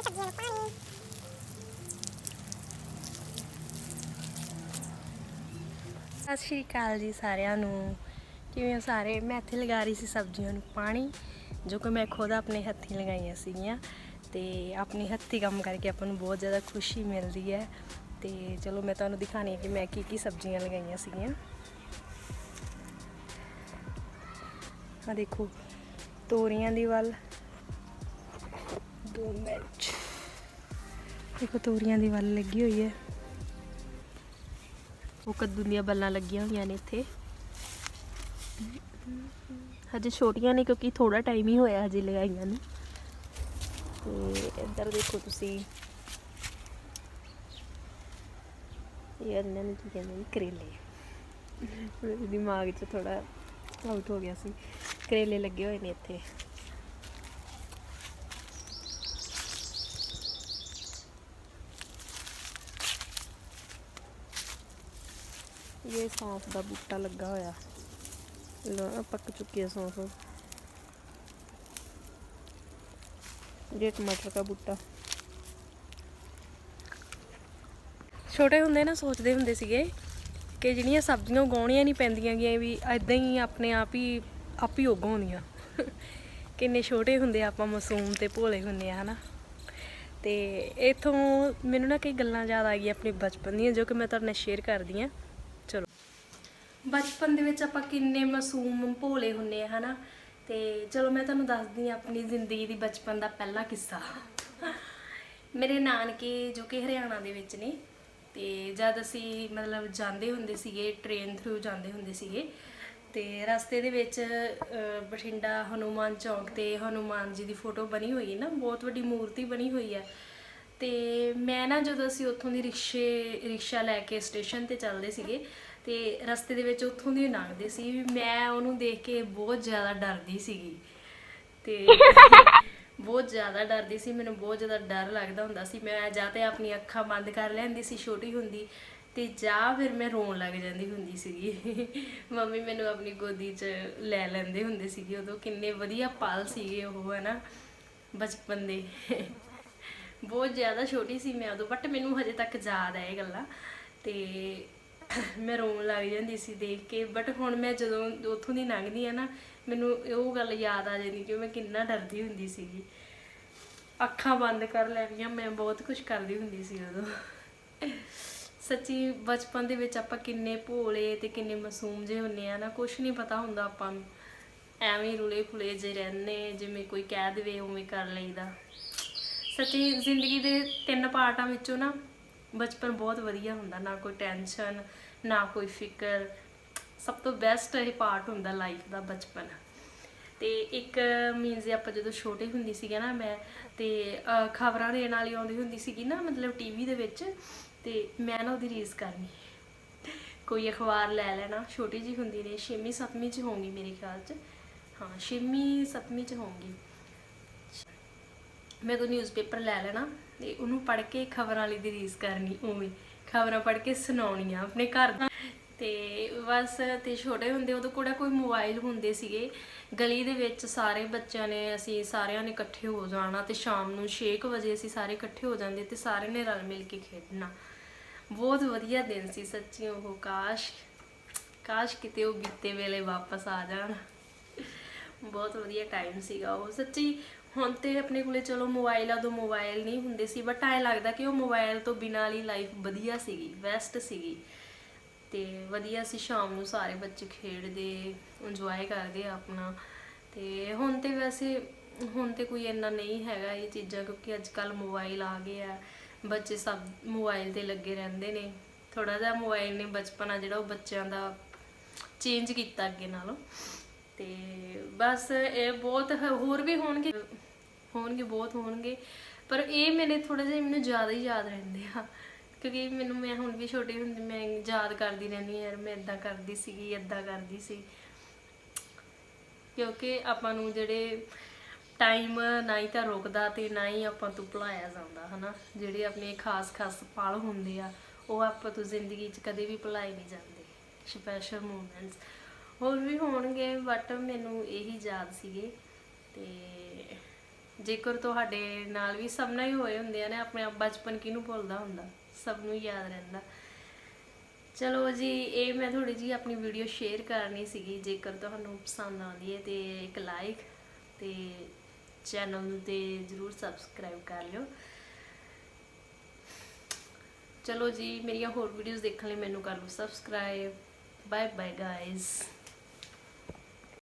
ਸਤਿ ਸ਼੍ਰੀ ਅਕਾਲ ਜੀ ਸਾਰਿਆਂ ਨੂੰ। ਕਿਵੇਂ ਹੋ ਸਾਰੇ? ਮੈਂ ਇੱਥੇ ਲਗਾ ਰਹੀ ਸੀ ਸਬਜ਼ੀਆਂ ਨੂੰ ਪਾਣੀ, ਜੋ ਕਿ ਮੈਂ ਖੁਦ ਆਪਣੇ ਹੱਥੀਂ ਲਗਾਈਆਂ ਸੀਗੀਆਂ। ਤੇ ਆਪਣੇ ਹੱਥੀਂ ਕੰਮ ਕਰਕੇ ਆਪਾਂ ਨੂੰ ਬਹੁਤ ਜ਼ਿਆਦਾ ਖੁਸ਼ੀ ਮਿਲਦੀ ਹੈ। ਤੇ ਚਲੋ ਮੈਂ ਤੁਹਾਨੂੰ ਦਿਖਾਣੀ ਹੈ ਕਿ ਮੈਂ ਕੀ ਕੀ ਸਬਜ਼ੀਆਂ ਲਗਾਈਆਂ ਸੀਗੀਆਂ। ਆ ਦੇਖੋ, ਤੋਰੀਆਂ ਦੀ ਵੱਲ, ਦੋ ਮਿਰਚ ਦੇਖੋ ਤੋਰੀਆਂ ਦੀ ਵੱਲ ਲੱਗੀ ਹੋਈ ਹੈ। ਉਹ ਕੱਦੂ ਦੀਆਂ ਬੱਲਾਂ ਲੱਗੀਆਂ ਹੋਈਆਂ ਨੇ ਇੱਥੇ। ਹਜੇ ਛੋਟੀਆਂ ਨੇ ਕਿਉਂਕਿ ਥੋੜਾ ਟਾਈਮ ਹੀ ਹੋਇਆ ਹਜੇ ਲਗਾਈਆਂ ਨੂੰ। ਤੇ ਇੱਧਰ ਦੇਖੋ ਤੁਸੀਂ। ਇਹ ਇਹਨਾਂ ਨੂੰ ਕੀ ਕਹਿੰਦੇ ਨੇ? ਕਰੇਲੇ। ਦਿਮਾਗ 'ਚ ਥੋੜਾ ਆਊਟ ਹੋ ਗਿਆ ਸੀ। ਕਰੇਲੇ ਲੱਗੇ ਹੋਏ ਨੇ ਇੱਥੇ। ਇਹ ਸੌਂਫ ਦਾ ਬੂਟਾ ਲੱਗਾ ਹੋਇਆ। ਲੋ ਪੱਕ ਚੁੱਕੀ ਹੈ ਸੌਂਫ। ਇਹ ਟਮਾਟਰ ਦਾ ਬੂਟਾ। ਛੋਟੇ ਹੁੰਦੇ ਨਾ ਸੋਚਦੇ ਹੁੰਦੇ ਸੀਗੇ ਕਿ ਜਿਹੜੀਆਂ ਸਬਜ਼ੀਆਂ ਉਗਾਉਣੀਆਂ ਨਹੀਂ ਪੈਂਦੀਆਂ ਗੀਆਂ ਵੀ ਐਦਾਂ ਹੀ ਆਪਣੇ ਆਪ ਹੀ ਆਪ ਹੀ ਉਗਾਉਂਦੀਆਂ ਕਿੰਨੇ ਛੋਟੇ ਹੁੰਦੇ ਆਪਾਂ ਮਾਸੂਮ ਤੇ ਭੋਲੇ ਹੁੰਦੇ ਆ, ਹਨਾ। ਤੇ ਇਥੋਂ ਮੈਨੂੰ ਨਾ ਕਈ ਗੱਲਾਂ ਯਾਦ ਆ ਗਈਆਂ ਆਪਣੇ ਬਚਪਨ ਦੀਆਂ, ਜੋ ਕਿ ਮੈਂ ਤੁਹਾਡੇ ਨਾਲ ਸ਼ੇਅਰ ਕਰਦੀ ਆ। ਬਚਪਨ ਦੇ ਵਿੱਚ ਆਪਾਂ ਕਿੰਨੇ ਮਾਸੂਮ ਭੋਲੇ ਹੁੰਨੇ ਆ, ਹਨਾ? ਤੇ ਚਲੋ, ਮੈਂ ਤੁਹਾਨੂੰ ਦੱਸਦੀ ਆ ਆਪਣੀ ਜ਼ਿੰਦਗੀ ਦੀ ਬਚਪਨ ਦਾ ਪਹਿਲਾ ਕਿੱਸਾ। ਮੇਰੇ ਨਾਨਕੇ ਜੋ ਕਿ ਹਰਿਆਣਾ ਦੇ ਵਿੱਚ ਨੇ, ਤੇ ਜਦ ਅਸੀਂ ਮਤਲਬ ਜਾਂਦੇ ਹੁੰਦੇ ਸੀਗੇ ਟ੍ਰੇਨ ਥਰੂ ਜਾਂਦੇ ਹੁੰਦੇ ਸੀਗੇ, ਤੇ ਰਸਤੇ ਦੇ ਵਿੱਚ ਬਠਿੰਡਾ ਹਨੂਮਾਨ ਚੌਂਕ ਤੇ ਹਨੂਮਾਨ ਜੀ ਦੀ ਫੋਟੋ ਬਣੀ ਹੋਈ ਹੈ ਨਾ, ਬਹੁਤ ਵੱਡੀ ਮੂਰਤੀ ਬਣੀ ਹੋਈ ਹੈ। ਤੇ ਮੈਂ ਨਾ ਜਦੋਂ ਅਸੀਂ ਉੱਥੋਂ ਦੀ ਰਿਕਸ਼ੇ, ਰਿਕਸ਼ਾ ਲੈ ਕੇ ਸਟੇਸ਼ਨ ਤੇ ਚੱਲਦੇ ਸੀਗੇ ਤੇ ਰਸਤੇ ਦੇ ਵਿੱਚ ਉੱਥੋਂ ਦੀ ਲੰਘਦੇ ਸੀ। ਵੀ ਮੈਂ ਉਹਨੂੰ ਦੇਖ ਕੇ ਬਹੁਤ ਜ਼ਿਆਦਾ ਡਰਦੀ ਸੀਗੀ। ਤੇ ਬਹੁਤ ਜ਼ਿਆਦਾ ਡਰਦੀ ਸੀ। ਮੈਨੂੰ ਬਹੁਤ ਜ਼ਿਆਦਾ ਡਰ ਲੱਗਦਾ ਹੁੰਦਾ ਸੀ। ਮੈਂ ਜਾਂ ਤੇ ਆਪਣੀ ਅੱਖਾਂ ਬੰਦ ਕਰ ਲੈਂਦੀ ਸੀ ਛੋਟੀ ਹੁੰਦੀ ਤੇ ਜਾਂ ਫਿਰ ਮੈਂ ਰੋਣ ਲੱਗ ਜਾਂਦੀ ਹੁੰਦੀ ਸੀਗੀ। ਮੰਮੀ ਮੈਨੂੰ ਆਪਣੀ ਗੋਦੀ 'ਚ ਲੈ ਲੈਂਦੇ ਹੁੰਦੇ ਸੀਗੇ ਉਦੋਂ। ਕਿੰਨੇ ਵਧੀਆ ਪਲ ਸੀਗੇ ਉਹ ਹਨਾ? ਬਚਪਨ ਦੇ। ਬਹੁਤ ਜ਼ਿਆਦਾ ਛੋਟੀ ਸੀ ਮੈਂ ਉਦੋਂ ਬਟ ਮੈਨੂੰ ਹਜੇ ਤੱਕ ਯਾਦ ਹੈ ਇਹ ਗੱਲਾਂ। ਤੇ ਮੈਂ ਰੋਣ ਲੱਗ ਜਾਂਦੀ ਸੀ ਦੇਖ ਕੇ ਬਟ ਹੁਣ ਮੈਂ ਜਦੋਂ ਉੱਥੋਂ ਦੀ ਲੰਘਦੀ ਆ ਨਾ ਮੈਨੂੰ ਉਹ ਗੱਲ ਯਾਦ ਆ ਜਾਂਦੀ ਕਿ ਮੈਂ ਕਿੰਨਾ ਡਰਦੀ ਹੁੰਦੀ ਸੀਗੀ। ਅੱਖਾਂ ਬੰਦ ਕਰ ਲੈਣੀਆਂ ਮੈਂ ਬਹੁਤ ਕੁਝ ਕਰਦੀ ਹੁੰਦੀ ਸੀ ਉਦੋਂ। ਸੱਚੀ ਬਚਪਨ ਦੇ ਵਿੱਚ ਆਪਾਂ ਕਿੰਨੇ ਭੋਲੇ ਤੇ ਕਿੰਨੇ ਮਾਸੂਮ ਜਿਹੇ ਹੁੰਨੇ ਆ ਨਾ ਕੁਝ ਨਹੀਂ ਪਤਾ ਹੁੰਦਾ ਆਪਾਂ ਨੂੰ। ਐਵੇਂ ਰੁਲੇ ਖੁਲੇ ਜੇ ਰਹਿੰਦੇ ਜਿਵੇਂ ਕੋਈ ਕਹਿ ਦੇਵੇ ਉਵੇਂ ਕਰ ਲਈਦਾ। ਸੱਚੀ ਜ਼ਿੰਦਗੀ ਦੇ ਤਿੰਨ ਪਾਰਟਾਂ ਵਿੱਚੋਂ ਨਾ ਬਚਪਨ ਬਹੁਤ ਵਧੀਆ ਹੁੰਦਾ, ਨਾ ਕੋਈ ਟੈਨਸ਼ਨ, ਨਾ ਕੋਈ ਫਿਕਰ। ਸਭ ਤੋਂ ਬੈਸਟ ਇਹ ਪਾਰਟ ਹੁੰਦਾ ਲਾਈਫ ਦਾ ਬਚਪਨ। ਤੇ ਇੱਕ ਮੀਨਸ ਆਪਾਂ ਜਦੋਂ ਛੋਟੇ ਹੁੰਦੀ ਸੀਗੇ ਨਾ ਮੈਂ ਤੇ ਖਬਰਾਂ ਦੇਣ ਵਾਲੀ ਆਉਂਦੀ ਹੁੰਦੀ ਸੀਗੀ ਨਾ, ਮਤਲਬ ਟੀਵੀ ਦੇ ਵਿੱਚ, ਤੇ ਮੈਂ ਨਾ ਉਹਦੀ ਰੀਸ ਕਰਨੀ। ਕੋਈ ਅਖਬਾਰ ਲੈ ਲੈਣਾ, ਛੋਟੀ ਜੀ ਹੁੰਦੀ ਨੇ 6ਵੀਂ 7ਵੀਂ ਚ ਹੋਊਗੀ ਮੇਰੇ ਖਿਆਲ ਚ। ਹਾਂ 6ਵੀਂ 7ਵੀਂ ਚ ਹੋਊਗੀ। ਮੈਂ ਕੋਈ ਨਿਊਜ਼ਪੇਪਰ ਲੈ ਲੈਣਾ ਤੇ ਉਹਨੂੰ ਪੜ੍ਹ ਕੇ ਖਬਰਾਂ ਵਾਲੀ ਦੀ ਰੀਸ ਕਰਨੀ, ਉਵੇਂ ਖਬਰਾਂ ਪੜ੍ਹ ਕੇ ਸੁਣਾਉਣੀਆਂ ਆਪਣੇ ਘਰ ਦਾ ਤੇ ਬਸ ਤੇ ਛੋਟੇ ਹੁੰਦੇ ਉਦੋਂ ਕੋੜਾ ਕੋਈ ਮੋਬਾਈਲ ਹੁੰਦੇ ਸੀਗੇ। ਗਲੀ ਦੇ ਵਿੱਚ ਸਾਰੇ ਬੱਚਿਆਂ ਨੇ, ਅਸੀਂ ਸਾਰਿਆਂ ਨੇ ਇਕੱਠੇ ਹੋ ਜਾਣਾ ਤੇ ਸ਼ਾਮ ਨੂੰ 6 ਵਜੇ ਅਸੀਂ ਸਾਰੇ ਇਕੱਠੇ ਹੋ ਜਾਂਦੇ ਤੇ ਸਾਰੇ ਨੇ ਰਲ ਮਿਲ ਕੇ ਖੇਡਣਾ। ਬਹੁਤ ਵਧੀਆ ਦਿਨ ਸੀ ਸੱਚੀ ਉਹ, ਕਾਸ਼ ਕਾਸ਼ ਕਿਤੇ ਉਹ ਬੀਤੇ ਵੇਲੇ ਵਾਪਸ ਆ ਜਾਣ। ਬਹੁਤ ਵਧੀਆ ਟਾਈਮ ਸੀਗਾ ਉਹ। ਸੱਚੀ ਹੁਣ ਤੇ ਆਪਣੇ ਕੋਲੇ ਚਲੋ ਮੋਬਾਈਲ ਆ ਦੋ ਮੋਬਾਈਲ ਨਹੀਂ ਹੁੰਦੇ ਸੀ ਬਟ ਐ ਲੱਗਦਾ ਕਿ ਉਹ ਮੋਬਾਈਲ ਤੋਂ ਬਿਨਾਂ ਵਾਲੀ ਲਾਈਫ ਵਧੀਆ ਸੀਗੀ ਬੈਸਟ ਸੀਗੀ। ਤੇ ਵਧੀਆ ਸੀ, ਸ਼ਾਮ ਨੂੰ ਸਾਰੇ ਬੱਚੇ ਖੇਡਦੇ ਇੰਜੋਏ ਕਰਦੇ ਆਪਣਾ। ਤੇ ਹੁਣ ਤੇ ਵੈਸੇ, ਹੁਣ ਤੇ ਕੋਈ ਇੰਨਾ ਨਹੀਂ ਹੈਗਾ ਇਹ ਚੀਜ਼ਾਂ, ਕਿਉਂਕਿ ਅੱਜ ਕੱਲ ਮੋਬਾਈਲ ਆ ਗਏ ਆ, ਬੱਚੇ ਸਭ ਮੋਬਾਈਲ ਤੇ ਲੱਗੇ ਰਹਿੰਦੇ ਨੇ। ਥੋੜਾ ਜਿਹਾ ਮੋਬਾਈਲ ਨੇ ਬਚਪਨ ਆ ਜਿਹੜਾ ਉਹ ਬੱਚਿਆਂ ਦਾ ਚੇਂਜ ਕੀਤਾ ਅੱਗੇ ਨਾਲੋਂ। ਤੇ ਬਸ ਇਹ ਬਹੁਤ, ਹੋਰ ਵੀ ਹੋਣਗੇ। ਹੋਣਗੇ ਬਹੁਤ ਹੋਣਗੇ। ਪਰ ਇਹ ਮੇਰੇ ਥੋੜਾ ਜਿਹਾ ਮੈਨੂੰ ਜ਼ਿਆਦਾ ਹੀ ਯਾਦ ਰਹਿੰਦੇ ਆ। ਕਿਉਂਕਿ ਮੈਨੂੰ ਮੈਂ ਹੁਣ ਵੀ ਛੋਟੇ ਹੁੰਦੇ ਮੈਂ ਯਾਦ ਕਰਦੀ ਰਹਿੰਦੀ ਹਾਂ, ਯਾਰ ਮੈਂ ਇਦਾਂ ਕਰਦੀ ਸੀਗੀ ਇਦਾਂ ਕਰਦੀ ਸੀ। ਕਿਉਂਕਿ ਆਪਾਂ ਨੂੰ ਜਿਹੜੇ ਟਾਈਮ ਨਾ ਹੀ ਤਾਂ ਰੁਕਦਾ ਤੇ ਨਾ ਹੀ ਆਪਾਂ ਤੋਂ ਭੁਲਾਇਆ ਜਾਂਦਾ ਹਨਾ? ਜਿਹੜੇ ਆਪਣੇ ਖਾਸ ਖਾਸ ਪਲ ਹੁੰਦੇ ਆ ਉਹ ਆਪਾਂ ਤੋਂ ਜ਼ਿੰਦਗੀ 'ਚ ਕਦੇ ਵੀ ਭੁਲਾਏ ਨਹੀਂ ਜਾਂਦੇ। ਸਪੈਸ਼ਲ ਮੂਮੈਂਟਸ ਹੋਰ ਵੀ ਹੋਣਗੇ ਬਟ ਮੈਨੂੰ ਇਹੀ ਯਾਦ ਸੀਗੇ ਤੇ ਜੇਕਰ ਤੁਹਾਡੇ ਨਾਲ ਵੀ ਸਭ ਨਾਲ ਹੀ ਹੋਏ ਹੁੰਦੇ ਆ ਨਾ, ਆਪਣੇ ਆਪ ਬਚਪਨ ਕਿਹਨੂੰ ਭੁੱਲਦਾ ਹੁੰਦਾ? ਸਭ ਨੂੰ ਯਾਦ ਰਹਿੰਦਾ। ਚਲੋ ਜੀ, ਇਹ ਮੈਂ ਥੋੜੀ ਜੀ ਆਪਣੀ ਵੀਡੀਓ ਸ਼ੇਅਰ ਕਰਨੀ ਸੀਗੀ, ਜੇਕਰ ਤੁਹਾਨੂੰ ਪਸੰਦ ਆਉਂਦੀ ਹੈ ਤੇ ਇੱਕ ਲਾਈਕ ਤੇ ਚੈਨਲ ਨੂੰ ਤੇ ਜਰੂਰ ਸਬਸਕ੍ਰਾਈਬ ਕਰ ਲਿਓ। ਚਲੋ ਜੀ, ਮੇਰੀਆਂ ਹੋਰ ਵੀਡੀਓਜ਼ ਦੇਖਣ ਲਈ ਮੈਨੂੰ ਕਰ ਲਓ ਸਬਸਕ੍ਰਾਈਬ ਬਾਏ ਬਾਏ ਗਾਇਜ਼